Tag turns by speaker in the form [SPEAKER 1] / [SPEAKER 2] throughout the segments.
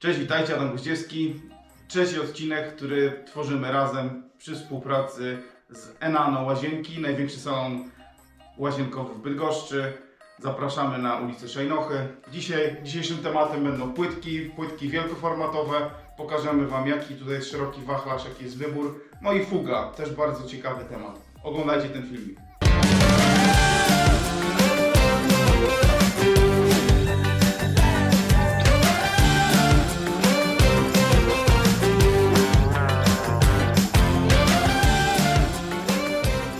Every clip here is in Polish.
[SPEAKER 1] Cześć, witajcie, Adam Goździewski. Trzeci odcinek, który tworzymy razem przy współpracy z Enano Łazienki, największy salon łazienkowy w Bydgoszczy. Zapraszamy na ulicę Szejnochy. Dzisiaj, dzisiejszym tematem będą płytki, płytki wielkoformatowe. Pokażemy Wam jaki tutaj jest szeroki wachlarz, jaki jest wybór. No i fuga, też bardzo ciekawy temat. Oglądajcie ten filmik.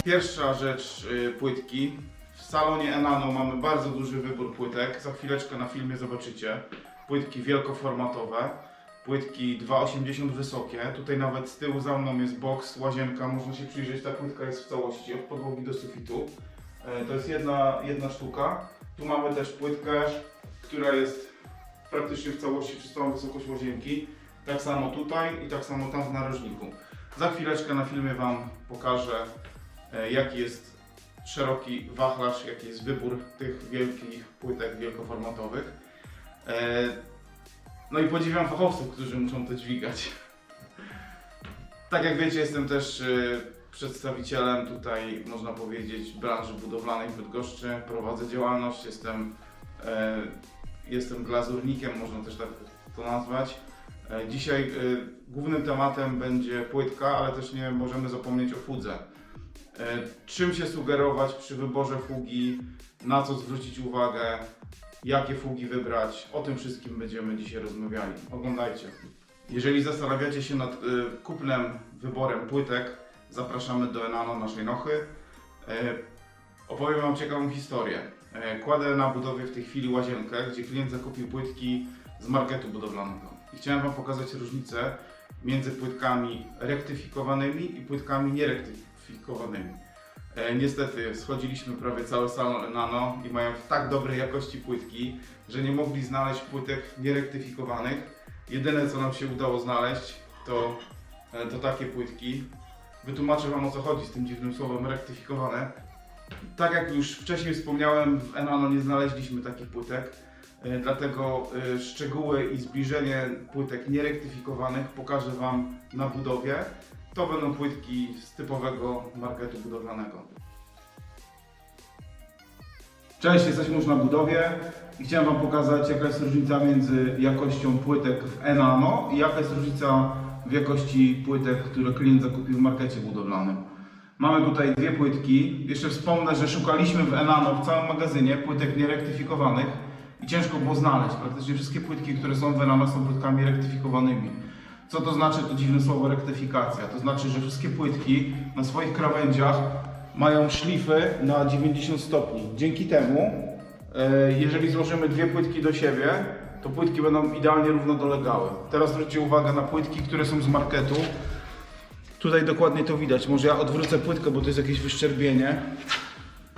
[SPEAKER 1] Pierwsza rzecz, y, płytki. W salonie Enano mamy bardzo duży wybór płytek. Za chwileczkę na filmie zobaczycie. Płytki wielkoformatowe, płytki 2,80 wysokie. Tutaj nawet z tyłu za mną jest box, łazienka. Można się przyjrzeć, ta płytka jest w całości, od podłogi do sufitu. E, To jest jedna, jedna sztuka. Tu mamy też płytkę, która jest praktycznie w całości przez całą wysokość łazienki. Tak samo tutaj i tak samo tam w narożniku. Za chwileczkę na filmie Wam pokażę jaki jest szeroki wachlarz, jaki jest wybór tych wielkich płytek wielkoformatowych. E, No i podziwiam fachowców, którzy muszą to dźwigać. Tak jak wiecie, jestem też e, przedstawicielem tutaj, można powiedzieć, branży budowlanej w Bydgoszczy. Prowadzę działalność, jestem, e, jestem glazurnikiem, można też tak to nazwać. E, Dzisiaj e, głównym tematem będzie płytka, ale też nie możemy zapomnieć o fudze. E, Czym się sugerować przy wyborze fugi, na co zwrócić uwagę, jakie fugi wybrać, o tym wszystkim będziemy dzisiaj rozmawiali. Oglądajcie. Jeżeli zastanawiacie się nad y, kupnem, wyborem płytek, zapraszamy do Enano naszej Nochy. E, Opowiem Wam ciekawą historię. E, Kładę na budowie w tej chwili łazienkę, gdzie klient zakupił płytki z marketu budowlanego. I chciałem Wam pokazać różnicę między płytkami rektyfikowanymi i płytkami nierektyfikowanymi. E, niestety schodziliśmy prawie cały salon Nano i mają tak dobrej jakości płytki, że nie mogli znaleźć płytek nierektyfikowanych. Jedyne co nam się udało znaleźć to, e, to takie płytki. Wytłumaczę Wam o co chodzi z tym dziwnym słowem rektyfikowane. Tak jak już wcześniej wspomniałem, w Enano nie znaleźliśmy takich płytek. E, Dlatego e, szczegóły i zbliżenie płytek nierektyfikowanych pokażę Wam na budowie. To będą płytki z typowego marketu budowlanego. Cześć, jesteśmy już na budowie i chciałem Wam pokazać jaka jest różnica między jakością płytek w Enano i jaka jest różnica w jakości płytek, które klient zakupił w markecie budowlanym. Mamy tutaj dwie płytki. Jeszcze wspomnę, że szukaliśmy w Enano w całym magazynie płytek nierektyfikowanych i ciężko było znaleźć. Praktycznie wszystkie płytki, które są w Enano są płytkami rektyfikowanymi. Co to znaczy to dziwne słowo rektyfikacja? To znaczy, że wszystkie płytki na swoich krawędziach mają szlify na 90 stopni. Dzięki temu, e, jeżeli złożymy dwie płytki do siebie, to płytki będą idealnie równo dolegały. Teraz zwróćcie uwagę na płytki, które są z marketu. Tutaj dokładnie to widać. Może ja odwrócę płytkę, bo to jest jakieś wyszczerbienie,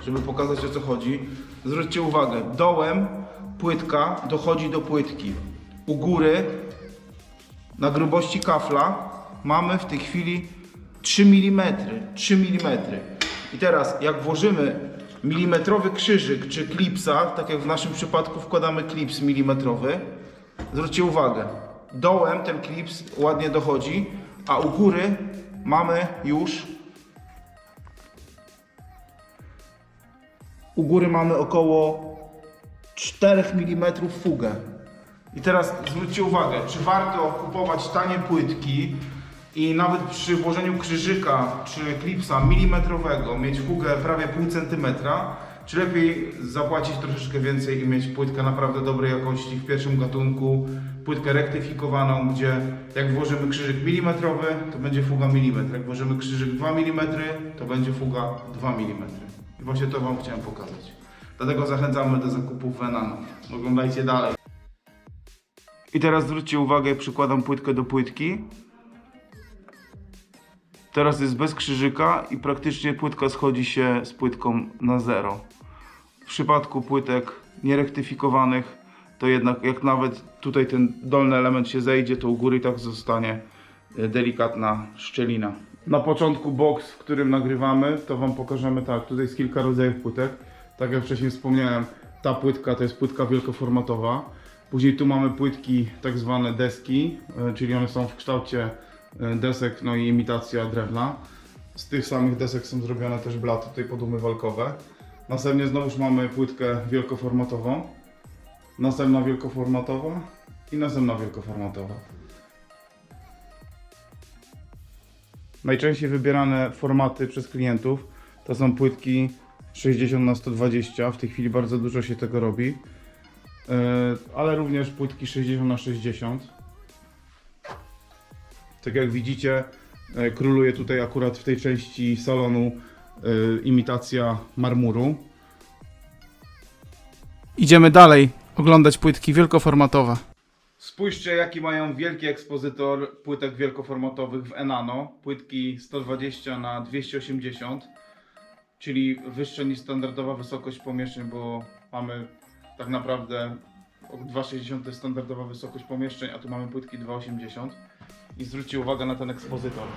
[SPEAKER 1] żeby pokazać o co chodzi. Zwróćcie uwagę, dołem płytka dochodzi do płytki. U góry na grubości kafla mamy w tej chwili 3 mm. 3 mm. I teraz jak włożymy milimetrowy krzyżyk czy klipsa, tak jak w naszym przypadku wkładamy klips milimetrowy, zwróćcie uwagę, dołem ten klips ładnie dochodzi, a u góry mamy już u góry mamy około 4 mm fugę. I teraz zwróćcie uwagę, czy warto kupować tanie płytki i nawet przy włożeniu krzyżyka czy klipsa milimetrowego mieć fugę prawie pół centymetra, czy lepiej zapłacić troszeczkę więcej i mieć płytkę naprawdę dobrej jakości w pierwszym gatunku, płytkę rektyfikowaną, gdzie jak włożymy krzyżyk milimetrowy, to będzie fuga milimetr, jak włożymy krzyżyk 2 mm, to będzie fuga 2 mm. I właśnie to Wam chciałem pokazać. Dlatego zachęcamy do zakupów w Enano. Oglądajcie dalej. I teraz zwróćcie uwagę, przykładam płytkę do płytki. Teraz jest bez krzyżyka i praktycznie płytka schodzi się z płytką na zero. W przypadku płytek nierektyfikowanych to jednak jak nawet tutaj ten dolny element się zejdzie, to u góry i tak zostanie e, delikatna szczelina. Na początku box, w którym nagrywamy, to Wam pokażemy tak, tutaj jest kilka rodzajów płytek. Tak jak wcześniej wspomniałem, ta płytka to jest płytka wielkoformatowa. Później tu mamy płytki tak zwane deski, e, czyli one są w kształcie e, desek, no i imitacja drewna. Z tych samych desek są zrobione też blaty tutaj podumywalkowe. Następnie znowuż mamy płytkę wielkoformatową, następna wielkoformatowa i następna wielkoformatowa. Najczęściej wybierane formaty przez klientów to są płytki 60 na 120 w tej chwili bardzo dużo się tego robi. Yy, ale również płytki 60 na 60 Tak jak widzicie, yy, króluje tutaj akurat w tej części salonu yy, imitacja marmuru.
[SPEAKER 2] Idziemy dalej oglądać płytki wielkoformatowe.
[SPEAKER 1] Spójrzcie, jaki mają wielki ekspozytor płytek wielkoformatowych w Enano. Płytki 120 na 280 czyli wyższe niż standardowa wysokość pomieszczeń, bo mamy tak naprawdę o 2,60 to standardowa wysokość pomieszczeń, a tu mamy płytki 2,80. I zwróćcie uwagę na ten ekspozytor.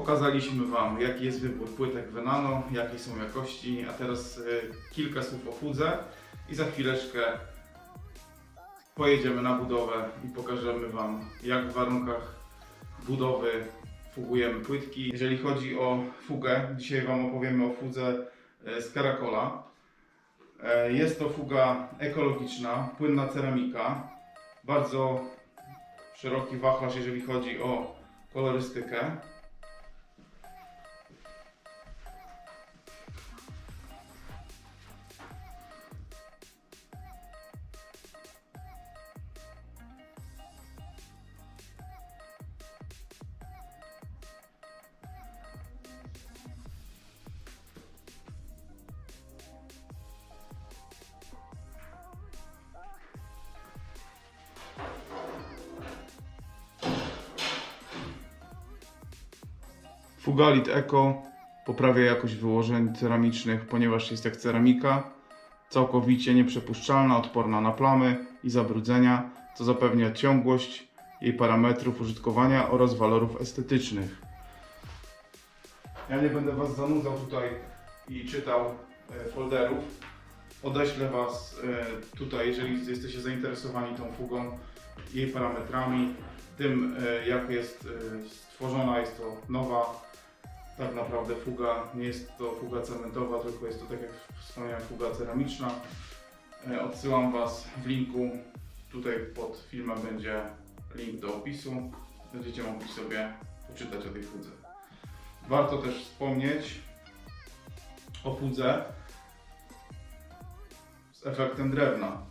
[SPEAKER 1] Pokazaliśmy Wam, jaki jest wybór płytek Venano, jakie są jakości, a teraz y, kilka słów o fudze i za chwileczkę pojedziemy na budowę i pokażemy Wam, jak w warunkach budowy fugujemy płytki. Jeżeli chodzi o fugę, dzisiaj Wam opowiemy o fudze y, z Caracola. E, Jest to fuga ekologiczna, płynna ceramika, bardzo szeroki wachlarz, jeżeli chodzi o kolorystykę. Fugalit Eco poprawia jakość wyłożeń ceramicznych, ponieważ jest jak ceramika, całkowicie nieprzepuszczalna, odporna na plamy i zabrudzenia, co zapewnia ciągłość jej parametrów użytkowania oraz walorów estetycznych. Ja nie będę Was zanudzał tutaj i czytał e, folderów. Odeślę Was e, tutaj, jeżeli jesteście zainteresowani tą fugą, jej parametrami, tym e, jak jest stworzona, jest to nowa tak naprawdę fuga nie jest to fuga cementowa, tylko jest to tak jak wspomniałem fuga ceramiczna. E, Odsyłam Was w linku. Tutaj pod filmem będzie link do opisu. Będziecie mogli sobie poczytać o tej fudze. Warto też wspomnieć o fudze z efektem drewna.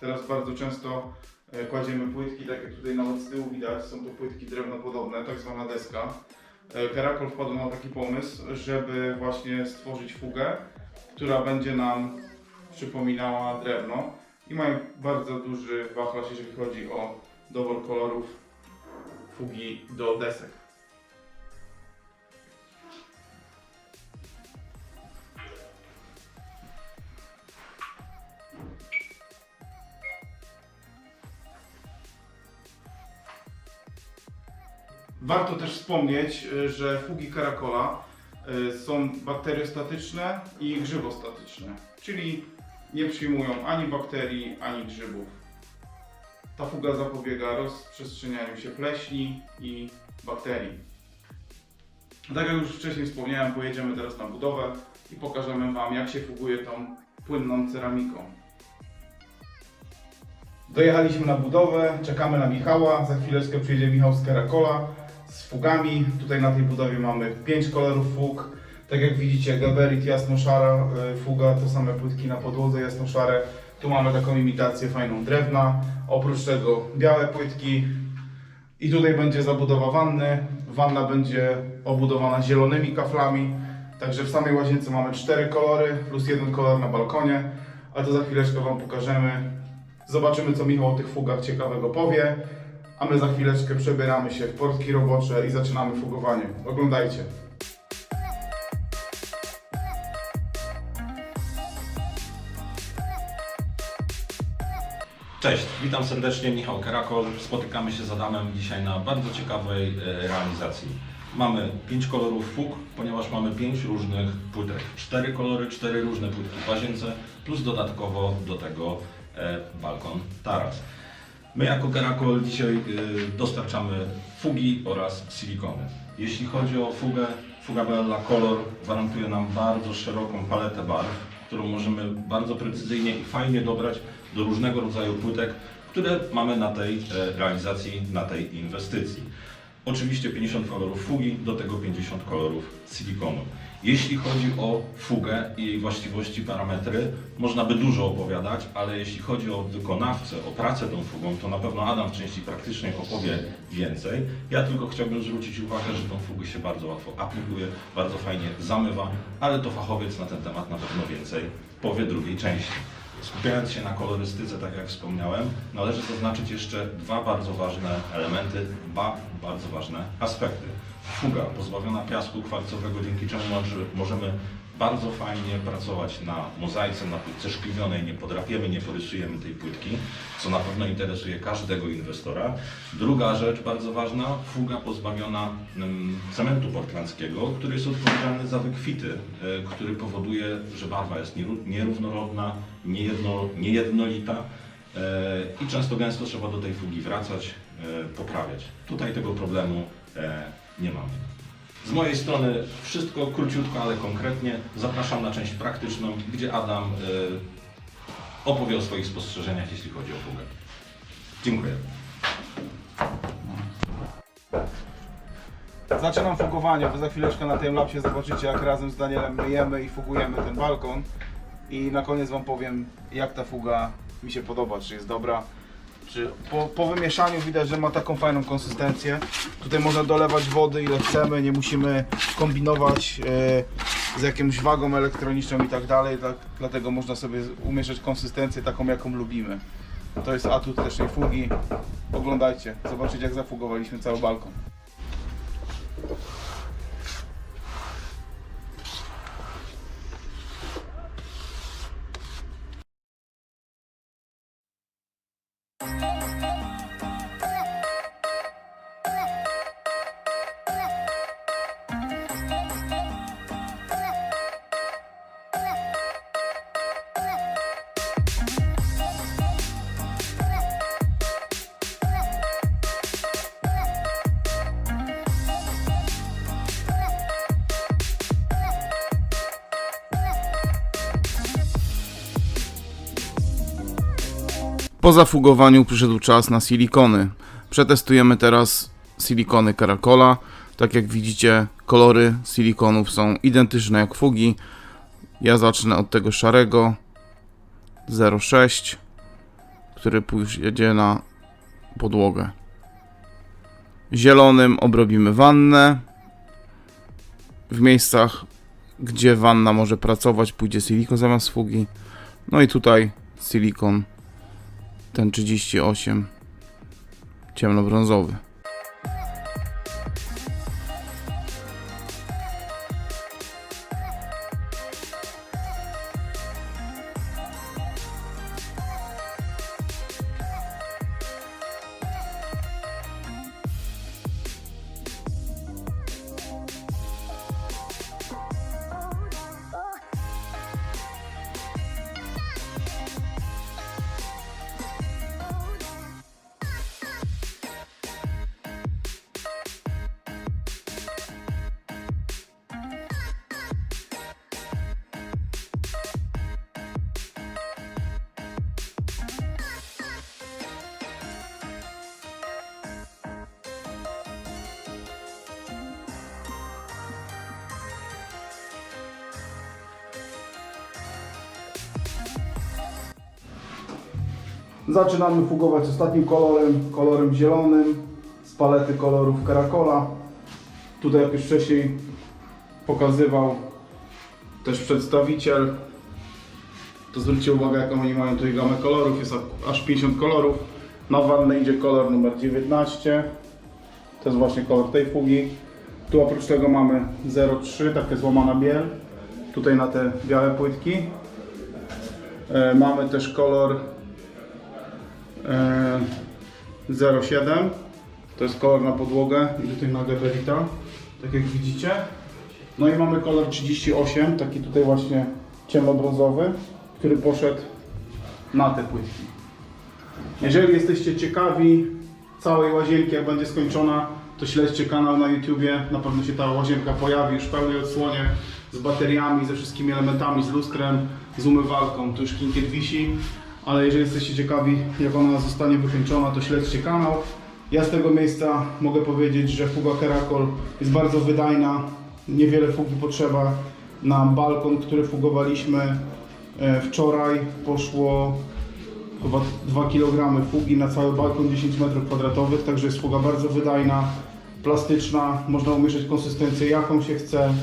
[SPEAKER 1] Teraz bardzo często e, kładziemy płytki, tak jak tutaj nawet z tyłu widać, są to płytki drewnopodobne, tak zwana deska. E, Karakol wpadł na taki pomysł, żeby właśnie stworzyć fugę, która będzie nam przypominała drewno i mają bardzo duży wachlarz, jeżeli chodzi o dobór kolorów fugi do desek. Warto też wspomnieć, y, że fugi karakola y, są bakteriostatyczne i grzybostatyczne, czyli nie przyjmują ani bakterii, ani grzybów. Ta fuga zapobiega rozprzestrzenianiu się pleśni i bakterii. Tak jak już wcześniej wspomniałem, pojedziemy teraz na budowę i pokażemy Wam, jak się fuguje tą płynną ceramiką. Dojechaliśmy na budowę, czekamy na Michała. Za chwileczkę przyjedzie Michał z Karakola z fugami. Tutaj na tej budowie mamy 5 kolorów fug. Tak jak widzicie, gabarit jasno-szara e, fuga, to same płytki na podłodze jasno-szare. Tu mamy taką imitację fajną drewna. Oprócz tego białe płytki. I tutaj będzie zabudowa wanny. Wanna będzie obudowana zielonymi kaflami. Także w samej łazience mamy cztery kolory plus jeden kolor na balkonie. A to za chwileczkę Wam pokażemy. Zobaczymy, co Michał o tych fugach ciekawego powie. A my za chwileczkę przebieramy się w portki robocze i zaczynamy fugowanie. Oglądajcie.
[SPEAKER 3] Cześć, witam serdecznie, Michał Karakol. Spotykamy się z Adamem dzisiaj na bardzo ciekawej e, realizacji. Mamy pięć kolorów fug, ponieważ mamy pięć różnych płytek. Cztery kolory, cztery różne płytki w łazience, plus dodatkowo do tego e, balkon taras. My jako Karakol dzisiaj e, dostarczamy fugi oraz silikony. Jeśli chodzi o fugę, fuga Bella Color gwarantuje nam bardzo szeroką paletę barw, którą możemy bardzo precyzyjnie i fajnie dobrać do różnego rodzaju płytek, które mamy na tej e, realizacji, na tej inwestycji. Oczywiście 50 kolorów fugi, do tego 50 kolorów silikonu. Jeśli chodzi o fugę i jej właściwości, parametry, można by dużo opowiadać, ale jeśli chodzi o wykonawcę, o pracę tą fugą, to na pewno Adam w części praktycznej opowie więcej. Ja tylko chciałbym zwrócić uwagę, że tą fugę się bardzo łatwo aplikuje, bardzo fajnie zamywa, ale to fachowiec na ten temat na pewno więcej powie drugiej części. Skupiając się na kolorystyce, tak jak wspomniałem, należy zaznaczyć jeszcze dwa bardzo ważne elementy, dwa bardzo ważne aspekty. Fuga pozbawiona piasku kwarcowego, dzięki czemu może- możemy bardzo fajnie pracować na mozaice, na płytce szklivionej, nie podrapiemy, nie porysujemy tej płytki, co na pewno interesuje każdego inwestora. Druga rzecz bardzo ważna, fuga pozbawiona mm, cementu portlandzkiego, który jest odpowiedzialny za wykwity, e, który powoduje, że barwa jest nieró- nieróżnorodna, niejedno, niejednolita e, i często gęsto trzeba do tej fugi wracać, e, poprawiać. Tutaj tego problemu nie mamy. Z mojej strony wszystko króciutko, ale konkretnie. Zapraszam na część praktyczną, gdzie Adam y, opowie o swoich spostrzeżeniach, jeśli chodzi o fugę. Dziękuję.
[SPEAKER 1] Zaczynam fugowanie. Wy za chwileczkę na tym lapsie zobaczycie, jak razem z Danielem myjemy i fugujemy ten balkon. I na koniec Wam powiem, jak ta fuga mi się podoba, czy jest dobra. Czy po, po wymieszaniu widać, że ma taką fajną konsystencję. Tutaj można dolewać wody ile chcemy, nie musimy kombinować e, z jakąś wagą elektroniczną i tak dalej. Tak, dlatego można sobie umieszać konsystencję taką, jaką lubimy. To jest atut też tej fugi. Oglądajcie, zobaczycie jak zafugowaliśmy cały balkon. Po zafugowaniu przyszedł czas na silikony. Przetestujemy teraz silikony Caracola. Tak jak widzicie, kolory silikonów są identyczne jak fugi. Ja zacznę od tego szarego 06, który pójdzie na podłogę. Zielonym obrobimy wannę. W miejscach, gdzie wanna może pracować, pójdzie silikon zamiast fugi. No i tutaj silikon ten 38 ciemnobrązowy. Zaczynamy fugować ostatnim kolorem, kolorem zielonym z palety kolorów Caracola. Tutaj jak już wcześniej pokazywał też przedstawiciel, to zwróćcie uwagę jaką oni mają tutaj gamę kolorów, jest aż 50 kolorów. Na wannę idzie kolor numer 19, to jest właśnie kolor tej fugi. Tu oprócz tego mamy 03, takie złamana biel, tutaj na te białe płytki. E, mamy też kolor 07 to jest kolor na podłogę. I tutaj na Geberita tak jak widzicie. No i mamy kolor 38 taki tutaj właśnie ciemnobrązowy który poszedł na te płytki. Jeżeli jesteście ciekawi całej łazienki jak będzie skończona to śledźcie kanał na YouTubie. Na pewno się ta łazienka pojawi już w pełnej odsłonie z bateriami, ze wszystkimi elementami, z lustrem, z umywalką, tu już kinkiet wisi ale jeżeli jesteście ciekawi jak ona zostanie wykończona, to śledźcie kanał. Ja z tego miejsca mogę powiedzieć, że fuga Caracol jest bardzo wydajna, niewiele fugi potrzeba. Na balkon, który fugowaliśmy e, wczoraj poszło chyba 2 kg fugi na cały balkon 10 m2, także jest fuga bardzo wydajna, plastyczna, można umieszać konsystencję jaką się chce,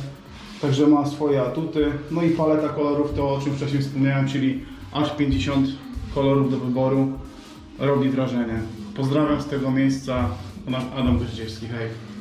[SPEAKER 1] także ma swoje atuty. No i paleta kolorów to o czym wcześniej wspomniałem, czyli aż 50 kolorów do wyboru robi wrażenie. Pozdrawiam z tego miejsca, Adam Goździewski, hej.